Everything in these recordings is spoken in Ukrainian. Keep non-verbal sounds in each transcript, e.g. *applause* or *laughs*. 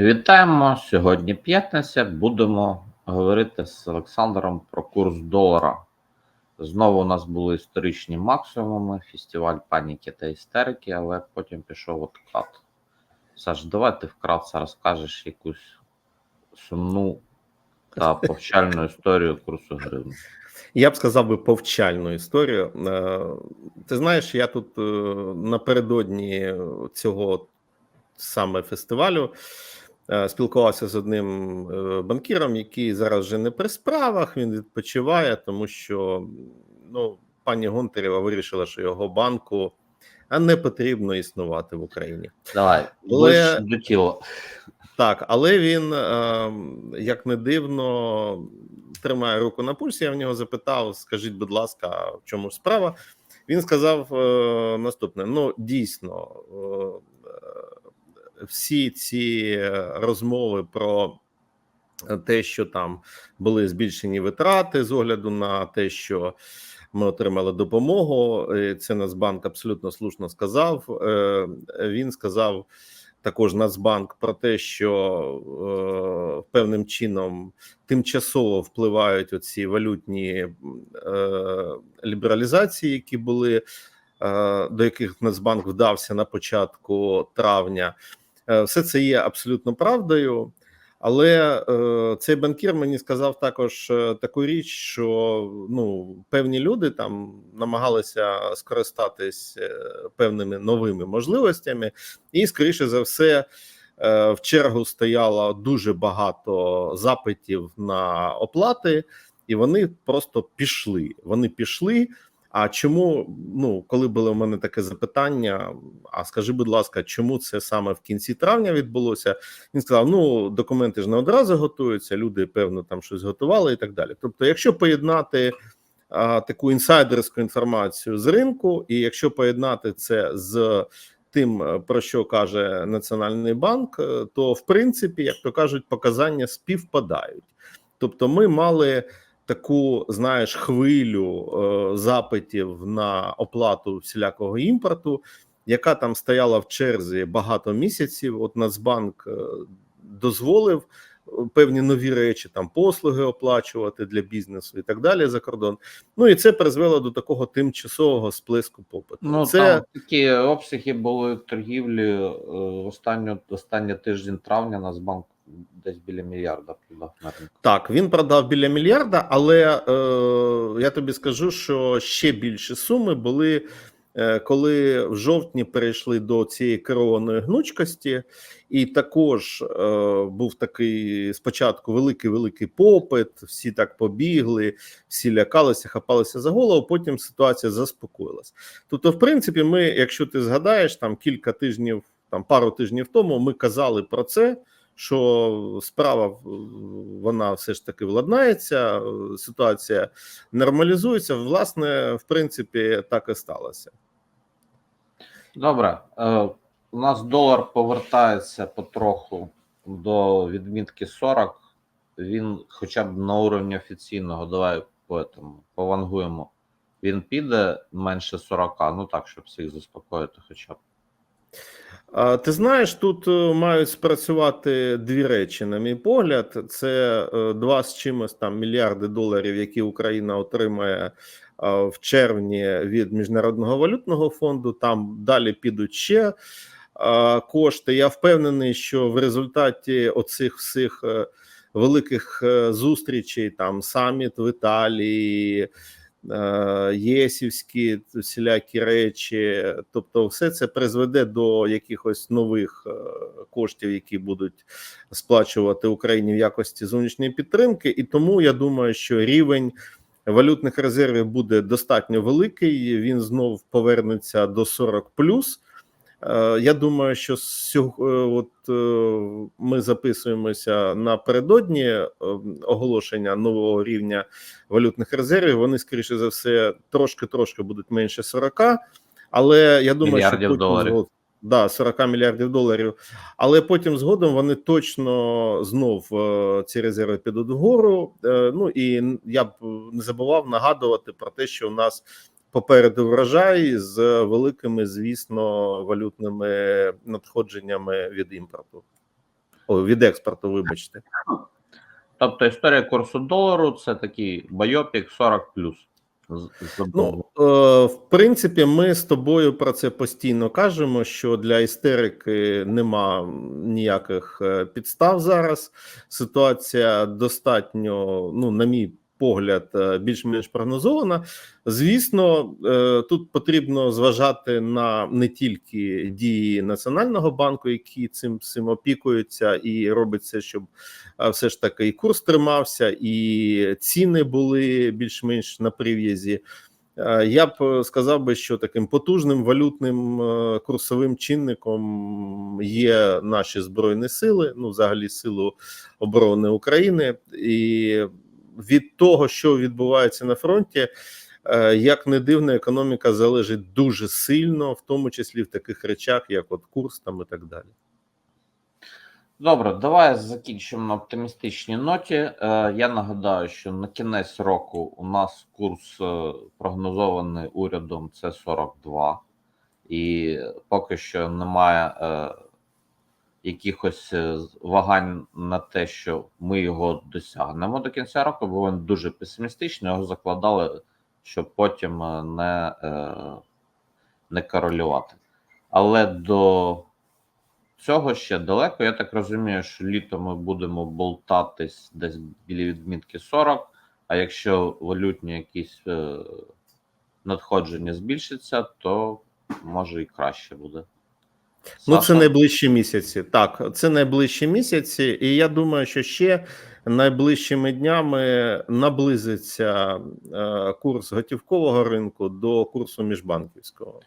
Вітаємо! Сьогодні п'ятниця. Будемо говорити з Олександром про курс долара. Знову у нас були історичні максимуми, фестиваль паніки та істерики, але потім пішов откат. Саш, давай ти вкратце розкажеш якусь сумну та *laughs* повчальну історію курсу гривні. Я б сказав би повчальну історію. Е, Ти знаєш, я тут е, напередодні цього саме фестивалю спілкувався з одним е, банкіром, який зараз вже не при справах, він відпочиває, тому що ну, пані Гонтарєва вирішила, що його банку а не потрібно існувати в Україні. Давай, Але- до тіла. Так, але він, е, як не дивно, тримає руку на пульсі. Я в нього запитав: скажіть, будь ласка, в чому ж справа? Він сказав е, наступне: ну, дійсно, е, всі ці розмови про те, що там були збільшені витрати з огляду на те, що ми отримали допомогу. е, Це Нацбанк абсолютно слушно сказав. Е, Він сказав також Нацбанк про те, що е, певним чином тимчасово впливають оці валютні е, лібералізації, які були е, до яких Нацбанк вдався на початку травня. Е, все це є абсолютно правдою. Але е, цей банкір мені сказав також е, таку річ, що ну певні люди там намагалися скористатись е, певними новими можливостями, і скоріше за все в чергу стояло дуже багато запитів на оплати, і вони просто пішли. Вони пішли. А чому, ну, коли було в мене таке запитання: а скажи, будь ласка, чому це саме в кінці травня відбулося? Він сказав: ну, документи ж не одразу готуються, люди, певно, там щось готували і так далі. Тобто, якщо поєднати а, таку інсайдерську інформацію з ринку, і якщо поєднати це з тим, е, про що каже Національний банк, е, то в принципі, як то кажуть, показання співпадають. Тобто, ми мали таку, знаєш, хвилю е, запитів на оплату всілякого імпорту, яка там стояла в черзі багато місяців. От Нацбанк е, дозволив е, певні нові речі, там послуги оплачувати для бізнесу і так далі за кордон. Ну і це призвело до такого тимчасового сплеску попиту. Ну, це там такі обсяги були торгівлі е, останню, останній тиждень травня Нацбанк десь біля мільярда продав на ринку. Так, він продав біля мільярда, але е, я тобі скажу, що ще більші суми були, е, коли в жовтні перейшли до цієї керованої гнучкості, і також е, був такий спочатку великий великий попит. Всі так побігли, всі лякалися, хапалися за голову. Потім ситуація заспокоїлась. Тобто, в принципі, ми, якщо ти згадаєш, там кілька тижнів, там пару тижнів тому, ми казали про це що справа вона все ж таки владнається, ситуація нормалізується. Власне, в принципі, так і сталося. Добре, е, у нас долар повертається потроху до відмітки 40. Він хоча б на уровні офіційного, давай по повангуємо. Він піде менше 40, ну так, щоб всіх заспокоїти, хоча б. Ти знаєш, тут е, мають спрацювати дві речі, на мій погляд. Це е, два з чимось там мільярди доларів, які Україна отримає в червні від міжнародного валютного фонду. Там далі підуть ще кошти. Я впевнений, що в результаті оцих всіх е, великих е, зустрічей, там саміт в Італії. Е, єсівські всілякі речі, тобто, все це призведе до якихось нових е, коштів, які будуть сплачувати Україні в якості зовнішньої підтримки, і тому я думаю, що рівень валютних резервів буде достатньо великий. Він знов повернеться до 40 плюс. Е, Я думаю, що е, от е, ми записуємося напередодні оголошення нового рівня валютних резервів. Вони, скоріше за все, трошки-трошки будуть менше 40, але я думаю, Мільярдів що потім доларів. згод- Да, 40 мільярдів доларів. Але потім згодом вони точно знов ці резерви підуть вгору. Ну і я б не забував нагадувати про те, що у нас попереду врожай з великими, звісно, валютними надходженнями від імпорту. О, від експорту, вибачте. Тобто історія курсу долару це такий байопік 40 плюс. Ну, е, в принципі, ми з тобою про це постійно кажемо, що для істерики нема ніяких е, підстав зараз. Ситуація достатньо, ну, на мій погляд, е, більш-менш прогнозована. Звісно, е, тут потрібно зважати на не тільки дії Національного банку, які цим цим опікуються, і робить все, щоб все ж таки і курс тримався, і ціни були більш-менш на прив'язі. Е, Я б сказав би, що таким потужним валютним курсовим чинником є наші збройні сили, ну взагалі силу оборони України, і від того, що відбувається на фронті, е, як не дивно, економіка залежить дуже сильно, в тому числі в таких речах, як от курс там і так далі. Добре, давай закінчимо на оптимістичній ноті. Е, я нагадаю, що на кінець року у нас курс е, прогнозований урядом це 42, і поки що немає е, якихось е, вагань на те, що ми його досягнемо до кінця року, бо він дуже песимістичний, його закладали, щоб потім е, не, е, не корелювати. Але до цього ще далеко. Я так розумію, що літо ми будемо болтатись десь біля відмітки 40, а якщо валютні якісь надходження збільшаться, то може і краще буде. Ну, це найближчі місяці. Так, це найближчі місяці, і я думаю, що ще найближчими днями наблизиться е, курс готівкового ринку до курсу міжбанківського.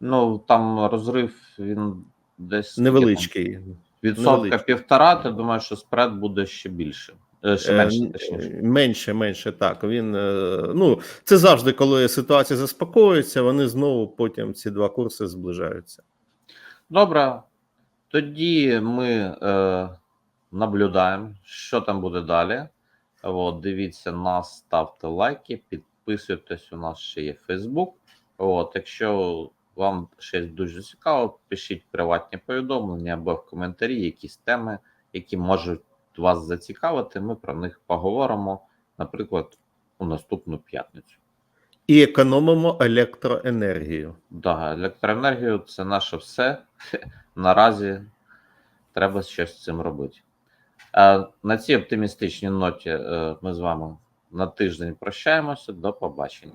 Ну там розрив він десь Невеличкий. відсотка півтора. Ти думаєш, що спред буде ще більше, Е, ще Е, менше, точніше. менше, менше так. Він ну це завжди, коли ситуація заспокоюється, вони знову потім ці два курси зближаються. Добре, тоді ми е, наблюдаємо, що там буде далі. От, дивіться нас, ставте лайки, підписуйтесь. У нас ще є Фейсбук. От, якщо вам щось дуже цікаво, пишіть приватні повідомлення або в коментарі якісь теми, які можуть вас зацікавити. Ми про них поговоримо, наприклад, у наступну п'ятницю. І економимо електроенергію. Да, електроенергію це наше все. *laughs* Наразі треба щось з цим робити. На цій оптимістичній ноті е, ми з вами на тиждень прощаємося. До побачення.